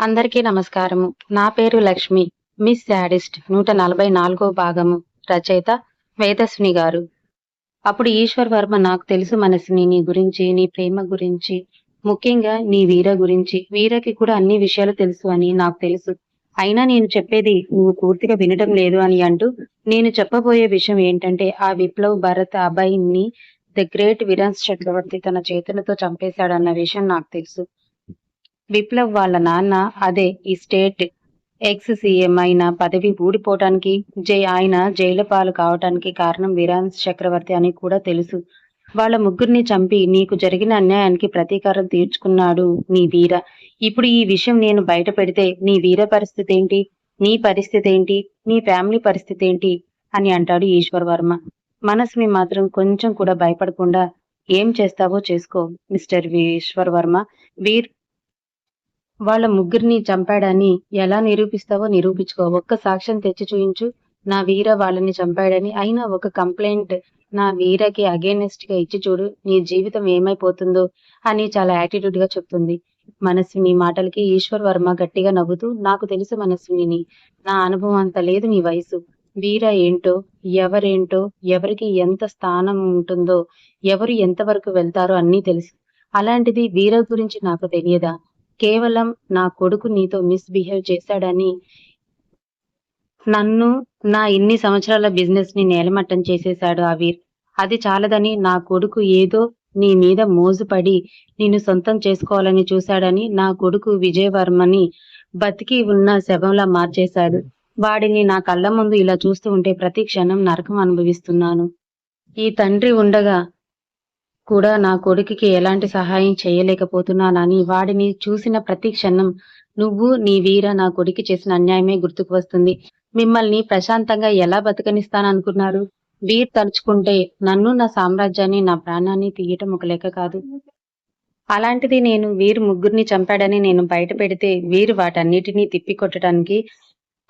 అందరికీ నమస్కారము. నా పేరు లక్ష్మి. మిస్ శాడిస్ట్ నూట నలభై నాలుగో భాగము. రచయిత వేదస్విని గారు. అప్పుడు ఈశ్వర్ వర్మ నాకు తెలుసు మనసుని నీ గురించి నీ ప్రేమ గురించి ముఖ్యంగా నీ వీర గురించి. వీరకి కూడా అన్ని విషయాలు తెలుసు అని నాకు తెలుసు. అయినా నేను చెప్పేది నువ్వు పూర్తిగా వినడం లేదు అని అంటూ నేను చెప్పబోయే విషయం ఏంటంటే ఆ విప్లవ్ భరత్ అబ్బాయిని ద గ్రేట్ విరాన్స్ చక్రవర్తి తన చేతులతో చంపేశాడన్న విషయం నాకు తెలుసు. విప్లవ్ వాళ్ళ నాన్న అదే ఈ స్టేట్ ఎక్స్ సీఎం అయిన పదవి ఊడిపోవటానికి జై ఆయన జైలు పాలు కావటానికి కారణం విరాన్స్ చక్రవర్తి అని కూడా తెలుసు. వాళ్ళ ముగ్గురిని చంపి నీకు జరిగిన అన్యాయానికి ప్రతీకారం తీర్చుకున్నాడు నీ వీర. ఇప్పుడు ఈ విషయం నేను బయట పెడితే నీ వీర పరిస్థితి ఏంటి? నీ పరిస్థితి ఏంటి? నీ ఫ్యామిలీ పరిస్థితి ఏంటి? అని అంటాడు ఈశ్వర్ వర్మ. మనసుని మాత్రం కొంచెం కూడా భయపడకుండా ఏం చేస్తావో చేసుకో మిస్టర్ ఈశ్వర్ వర్మ. వీర్ వాళ్ళ ముగ్గురిని చంపాడని ఎలా నిరూపిస్తావో నిరూపించుకో. ఒక్క సాక్ష్యం తెచ్చి చూయించు. నా వీర వాళ్ళని చంపాడని. అయినా ఒక కంప్లైంట్ నా వీరకి అగేనెస్ట్గా ఇచ్చి చూడు. నీ జీవితం ఏమైపోతుందో అని చాలా యాటిట్యూడ్గా చెప్తుంది మనస్విని మాటలకి ఈశ్వర్ వర్మ గట్టిగా నవ్వుతూ నాకు తెలుసు మనస్విని నా అనుభవం అంత లేదు నీ వయసు. వీర ఏంటో ఎవరేంటో ఎవరికి ఎంత స్థానం ఉంటుందో ఎవరు ఎంతవరకు వెళ్తారో అన్నీ తెలుసు. అలాంటిది వీర గురించి నాకు తెలియదా? కేవలం నా కొడుకు నీతో మిస్బిహేవ్ చేశాడని నన్ను నా ఇన్ని సంవత్సరాల బిజినెస్ని నేలమట్టం చేసేశాడు ఆవిర్. అది చాలదని నా కొడుకు ఏదో నీ మీద మోజుపడి నిన్ను సొంతం చేసుకోవాలని చూశాడని నా కొడుకు విజయవర్మని బతికి ఉన్న శవంలా మార్చేశాడు. వాడిని నా కళ్ళ ముందు ఇలా చూస్తూ ఉంటే ప్రతి క్షణం నరకం అనుభవిస్తున్నాను. ఈ తండ్రి ఉండగా కూడా నా కొడుకుకి ఎలాంటి సహాయం చేయలేకపోతున్నానని వాడిని చూసిన ప్రతి క్షణం నువ్వు నీ వీర నా కొడుకు చేసిన అన్యాయమే గుర్తుకు వస్తుంది. మిమ్మల్ని ప్రశాంతంగా ఎలా బతకనిస్తాననుకున్నారు? వీర్ తలుచుకుంటే నన్ను నా సామ్రాజ్యాన్ని నా ప్రాణాన్ని తీయటం ఒక లెక్క కాదు. అలాంటిది నేను వీరు ముగ్గురిని చంపాడని నేను బయట పెడితే వీరు వాటన్నిటినీ తిప్పికొట్టడానికి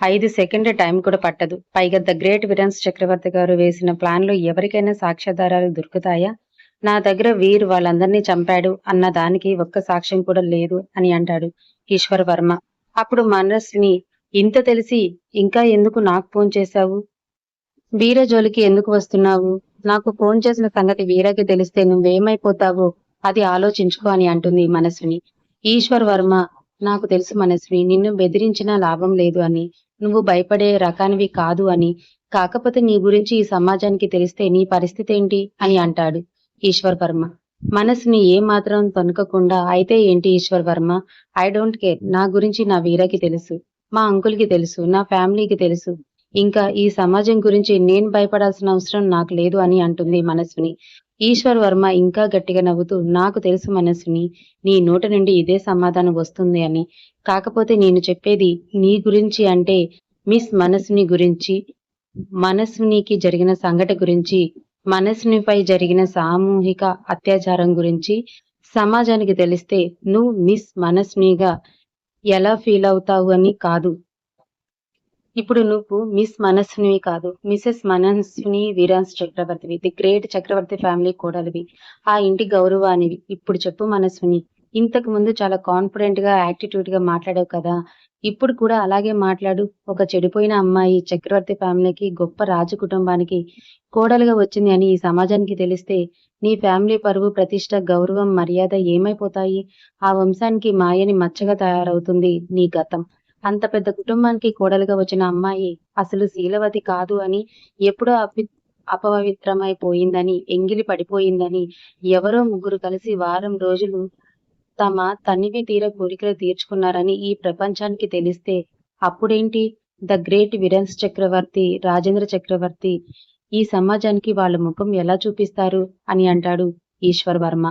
ఐదు సెకండ్ టైం కూడా పట్టదు. పైగా ద గ్రేట్ విరన్స్ చక్రవర్తి గారు వేసిన ప్లాన్లో ఎవరికైనా సాక్ష్యాధారాలు దొరుకుతాయా? నా దగ్గర వీరు వాళ్ళందరినీ చంపాడు అన్న దానికి ఒక్క సాక్ష్యం కూడా లేదు అని అంటాడు ఈశ్వర్ వర్మ అప్పుడు మనస్ని ఇంత తెలిసి ఇంకా ఎందుకు నాకు ఫోన్ చేశావు? వీర జోలికి ఎందుకు వస్తున్నావు? నాకు ఫోన్ చేసిన సంగతి వీరకి తెలిస్తే నువ్వేమైపోతావో అది ఆలోచించుకో అని అంటుంది మనస్విని. ఈశ్వర్ వర్మ నాకు తెలుసు మనస్విని నిన్ను బెదిరించినా లాభం లేదు అని నువ్వు భయపడే రకానివి కాదు అని కాకపోతే నీ గురించి ఈ సమాజానికి తెలిస్తే నీ పరిస్థితి ఏంటి? అని అంటాడు. ఈశ్వర్ వర్మ. మనసుని ఏ మాత్రం తొనకకుండా అయితే ఏంటి Eshwar Varma? I don't care నా గురించి నా వీరకి తెలుసు. మా అంకుల్కి తెలుసు. నా ఫ్యామిలీకి తెలుసు. ఇంకా ఈ సమాజం గురించి నేను భయపడాల్సిన అవసరం నాకు లేదు అని అంటుంది మనస్సుని ఈశ్వర్ వర్మ ఇంకా గట్టిగా నవ్వుతూ నాకు తెలుసు మనసుని. నీ నోట నుండి ఇదే సమాధానం వస్తుంది అని. కాకపోతే నేను చెప్పేది నీ గురించి అంటే మిస్ మనసుని గురించి మనసునికి జరిగిన సంఘట గురించి మనసునిపై జరిగిన సామూహిక అత్యాచారం గురించి సమాజానికి తెలిస్తే నువ్వు మిస్ మనస్నిగా ఎలా ఫీల్ అవుతావు అని కాదు. ఇప్పుడు నువ్వు మిస్ మనస్విని కాదు. మిసెస్ మనస్సుని వీరాన్స్ చక్రవర్తివి. ది గ్రేట్ చక్రవర్తి ఫ్యామిలీ కోడలివి. ఆ ఇంటి గౌరవానివి. ఇప్పుడు చెప్పు మనస్సుని. ఇంతకు ముందు చాలా కాన్ఫిడెంట్గా యాటిట్యూడ్గా మాట్లాడావు కదా. ఇప్పుడు కూడా అలాగే మాట్లాడు. ఒక చెడిపోయిన అమ్మాయి చక్రవర్తి ఫ్యామిలీకి గొప్ప రాజు కుటుంబానికి కోడలుగా వచ్చింది అని ఈ సమాజానికి తెలిస్తే నీ ఫ్యామిలీ పరువు ప్రతిష్ట గౌరవం మర్యాద ఏమైపోతాయి? ఆ వంశానికి మాయని మచ్చగా తయారవుతుంది నీ గతం. అంత పెద్ద కుటుంబానికి కోడలుగా వచ్చిన అమ్మాయి అసలు శీలవతి కాదు అని ఎప్పుడో అపి అపవిత్రమైపోయిందని ఎంగిలి పడిపోయిందని ఎవరో ముగ్గురు కలిసి వారం రోజులు తమ తనివి తీర కోరికలు తీర్చుకున్నారని ఈ ప్రపంచానికి తెలిస్తే అప్పుడేంటి? ద గ్రేట్ విరన్స్ చక్రవర్తి రాజేంద్ర చక్రవర్తి ఈ సమాజానికి వాళ్ళ ముఖం ఎలా చూపిస్తారు? అని అంటాడు ఈశ్వర్ వర్మ.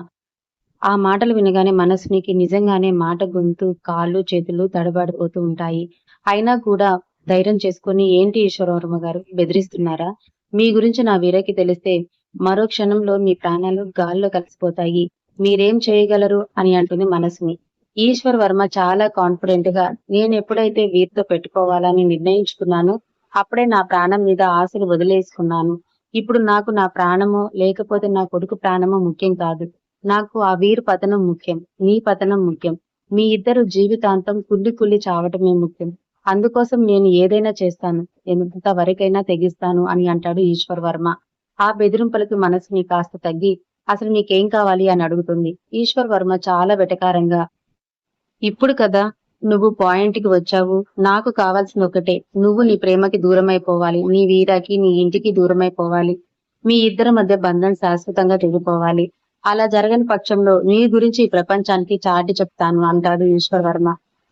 ఆ మాటలు వినగానే మనసునికి నిజంగానే మాట గొంతు కాళ్ళు చేతులు తడబడిపోతూ ఉంటాయి. అయినా కూడా ధైర్యం చేసుకుని ఏంటి ఈశ్వర వర్మ గారు? బెదిరిస్తున్నారా? మీ గురించి నా వీరకి తెలిస్తే మరో క్షణంలో మీ ప్రాణాలు గాల్లో కలిసిపోతాయి. మీరేం చేయగలరు అని అంటుంది మనసుని. ఈశ్వర్ వర్మ చాలా కాన్ఫిడెంట్గా నేను ఎప్పుడైతే వీరితో పెట్టుకోవాలని నిర్ణయించుకున్నాను అప్పుడే నా ప్రాణం మీద ఆశలు వదిలేసుకున్నాను. ఇప్పుడు నాకు నా ప్రాణము లేకపోతే నా కొడుకు ప్రాణము ముఖ్యం కాదు. నాకు ఆ వీరు పతనం ముఖ్యం నీ పతనం ముఖ్యం. మీ ఇద్దరు జీవితాంతం కుళ్ళి కుళ్ళి చావటమే ముఖ్యం. అందుకోసం నేను ఏదైనా చేస్తాను ఎంత వరకైనా తెగిస్తాను అని అంటాడు ఈశ్వర్ వర్మ. ఆ బెదిరింపులకు మనసుని కాస్త తగ్గి అసలు నీకేం కావాలి అని అడుగుతుంది. ఈశ్వర్ వర్మ చాలా వెటకారంగా ఇప్పుడు కదా నువ్వు పాయింట్కి వచ్చావు. నాకు కావాల్సింది ఒకటే. నువ్వు నీ ప్రేమకి దూరమైపోవాలి. నీ వీరాకి నీ ఇంటికి దూరమైపోవాలి. మీ ఇద్దరి మధ్య బంధం శాశ్వతంగా తెగిపోవాలి. అలా జరగని పక్షంలో నీ గురించి ఈ ప్రపంచానికి చాటి చెప్తాను అంటాడు ఈశ్వర్ వర్మ.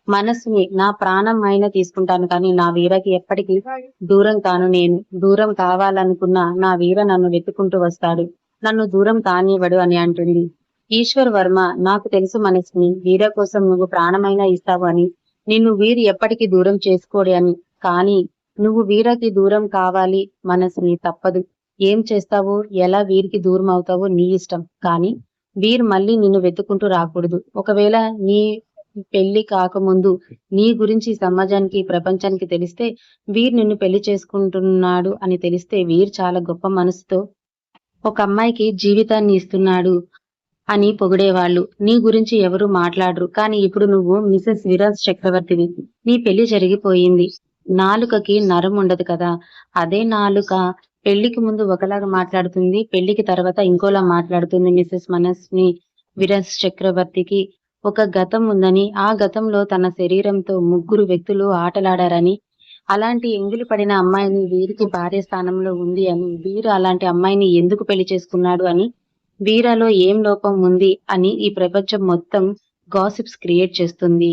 మనసుని నా ప్రాణం అయినా తీసుకుంటాను కానీ నా వీరకి ఎప్పటికీ దూరం కాను నేను. దూరం కావాలనుకున్న నా వీర నన్ను వెతుకుంటూ వస్తాడు. నన్ను దూరం కానివ్వడు అని అంటుంది. ఈశ్వర్ వర్మ నాకు తెలుసు మనసుని వీర కోసం నువ్వు ప్రాణమైనా ఇస్తావు అని. నిన్ను వీరు ఎప్పటికీ దూరం చేసుకోడు అని. కానీ నువ్వు వీరకి దూరం కావాలి మనసుని తప్పదు. ఏం చేస్తావు? ఎలా వీరికి దూరం అవుతావో నీ ఇష్టం. కానీ వీరు మళ్ళీ నిన్ను వెతుక్కుంటూ రాకూడదు. ఒకవేళ నీ పెళ్ళి కాకముందు నీ గురించి సమాజానికి ప్రపంచానికి తెలిస్తే వీరు నిన్ను పెళ్ళి చేసుకుంటున్నాడు అని తెలిస్తే వీరు చాలా గొప్ప మనసుతో ఒక అమ్మాయికి జీవితాన్ని ఇస్తున్నాడు అని పొగిడేవాళ్ళు. నీ గురించి ఎవరు మాట్లాడరు కానీ ఇప్పుడు నువ్వు మిసెస్ విరాజ్ చక్రవర్తివి. నీ పెళ్ళి జరిగిపోయింది. నాలుకకి నరం ఉండదు కదా. అదే నాలుక పెళ్ళికి ముందు ఒకలాగా మాట్లాడుతుంది పెళ్ళికి తర్వాత ఇంకోలా మాట్లాడుతుంది మిసెస్ మనస్ని విరాజ్ చక్రవర్తికి. ఒక గతం ఉందని ఆ గతంలో తన శరీరంతో ముగ్గురు వ్యక్తులు ఆటలాడారని అలాంటి ఎంగిలి పడిన అమ్మాయిని వీరికి భార్య స్థానంలో ఉంది అని వీరు అలాంటి అమ్మాయిని ఎందుకు పెళ్ళి చేసుకున్నాడు అని వీరాలో ఏం లోపం ఉంది అని ఈ ప్రపంచం మొత్తం గాసిప్స్ క్రియేట్ చేస్తుంది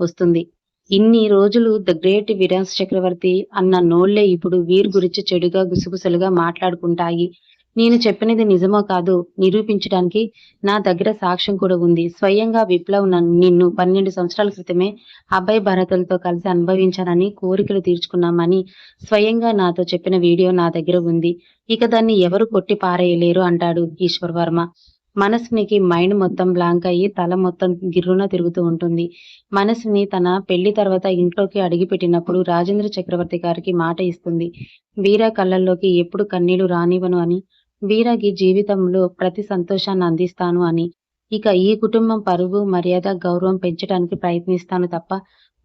వస్తుంది. ఇన్ని రోజులు ద గ్రేట్ విరాజ్ చక్రవర్తి అన్న నోళ్ళే ఇప్పుడు వీర్ గురించి చెడుగా గుసగుసలుగా మాట్లాడుకుంటాయి. నేను చెప్పినది నిజమో కాదు నిరూపించడానికి నా దగ్గర సాక్ష్యం కూడా ఉంది. స్వయంగా విప్లవ్ నన్ను నిన్ను పన్నెండు సంవత్సరాల క్రితమే అబ్బాయి భారతులతో కలిసి అనుభవించానని కోరికలు తీర్చుకున్నామని స్వయంగా నాతో చెప్పిన వీడియో నా దగ్గర ఉంది. ఇక దాన్ని ఎవరు కొట్టి పారేయలేరు అంటాడు ఈశ్వర్ వర్మ. మనసునికి మైండ్ మొత్తం బ్లాంక్ అయ్యి తల మొత్తం గిర్రున తిరుగుతూ ఉంటుంది. మనసుని తన పెళ్ళి తర్వాత ఇంట్లోకి అడిగిపెట్టినప్పుడు రాజేంద్ర చక్రవర్తి గారికి మాట ఇస్తుంది. వీర కళ్ళల్లోకి ఎప్పుడు కన్నీళ్ళు రానివ్వను అని వీరకి జీవితంలో ప్రతి సంతోషాన్ని అందిస్తాను అని. ఇక ఈ కుటుంబం పరువు మర్యాద గౌరవం పెంచడానికి ప్రయత్నిస్తాను తప్ప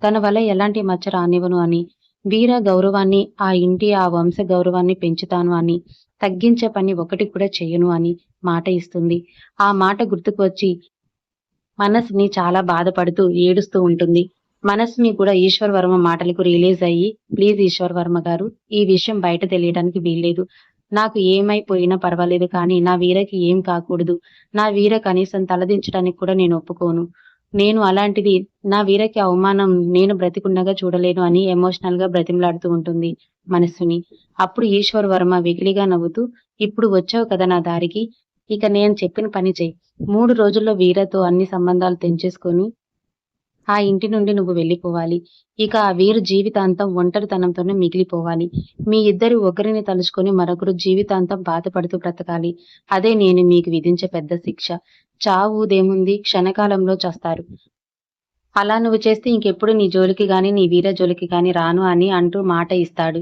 తన వల్ల ఎలాంటి మచ్చ రానివ్వను అని. వీర గౌరవాన్ని ఆ ఇంటి ఆ వంశ గౌరవాన్ని పెంచుతాను అని. తగ్గించే పని ఒకటి కూడా చేయను అని మాట ఇస్తుంది. ఆ మాట గుర్తుకు వచ్చి మనసుని చాలా బాధపడుతూ ఏడుస్తూ ఉంటుంది. మనసుని కూడా ఈశ్వర్ వర్మ మాటలకు రిలీజ్ అయ్యి ప్లీజ్ ఈశ్వర్ వర్మ గారు ఈ విషయం బయట తెలియడానికి వీల్లేదు. నాకు ఏమైపోయినా పర్వాలేదు కానీ నా వీరకి ఏం కాకూడదు. నా వీర కనీసం తలదించడానికి కూడా నేను ఒప్పుకోను. నేను అలాంటిది నా వీరకి అవమానం నేను బ్రతికుండగా చూడలేను అని ఎమోషనల్గా బ్రతిమలాడుతూ ఉంటుంది మనస్సుని. అప్పుడు ఈశ్వర్ వర్మ వెకిలిగా నవ్వుతూ ఇప్పుడు వచ్చావు కదా నా దారికి ఇక నేను చెప్పిన పని చేయి. మూడు రోజుల్లో వీరతో అన్ని సంబంధాలు తెంచేసుకొని ఆ ఇంటి నుండి నువ్వు వెళ్ళిపోవాలి. ఇక ఆ వీరు జీవితాంతం ఒంటరితనంతోనే మిగిలిపోవాలి. మీ ఇద్దరు ఒకరిని తలుచుకొని మరొకరు జీవితాంతం బాధపడుతూ బ్రతకాలి. అదే నేను మీకు విధించే పెద్ద శిక్ష. చావుదేముంది క్షణకాలంలో చస్తారు. అలా నువ్వు చేస్తే ఇంకెప్పుడు నీ జోలికి గాని నీ వీర జోలికి గాని రాను అని అంటూ మాట ఇస్తాడు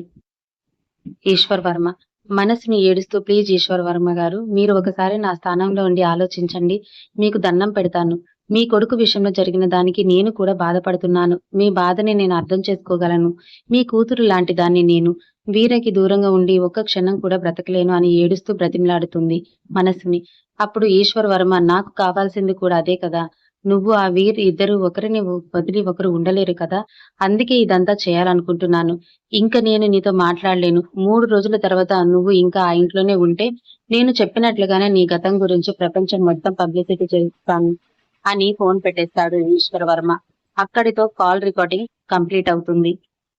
ఈశ్వర్ వర్మ మనసుని ఏడుస్తూ ప్లీజ్ ఈశ్వర్ వర్మ గారు మీరు ఒకసారి నా స్థానంలో ఉండి ఆలోచించండి. మీకు దండం పెడతాను. మీ కొడుకు విషయంలో జరిగిన దానికి నేను కూడా బాధపడుతున్నాను. మీ బాధని నేను అర్థం చేసుకోగలను. మీ కూతురు లాంటి దాన్ని నేను వీరకి దూరంగా ఉండి ఒక్క క్షణం కూడా బ్రతకలేను అని ఏడుస్తూ బ్రతిమలాడుతుంది మనసుని. అప్పుడు ఈశ్వర్ వర్మ నాకు కావాల్సింది కూడా అదే కదా. నువ్వు ఆ వీరు ఇద్దరు ఒకరిని వదిలి ఒకరు ఉండలేరు కదా. అందుకే ఇదంతా చేయాలనుకుంటున్నాను. ఇంకా నేను నీతో మాట్లాడలేను. మూడు రోజుల తర్వాత నువ్వు ఇంకా ఆ ఇంట్లోనే ఉంటే నేను చెప్పినట్లుగానే నీ గతం గురించి ప్రపంచం మొత్తం పబ్లిసిటీ చేస్తాను. అని ఫోన్ పెట్టేస్తాడు ఈశ్వర్ వర్మ. అక్కడితో కాల్ రికార్డింగ్ కంప్లీట్ అవుతుంది.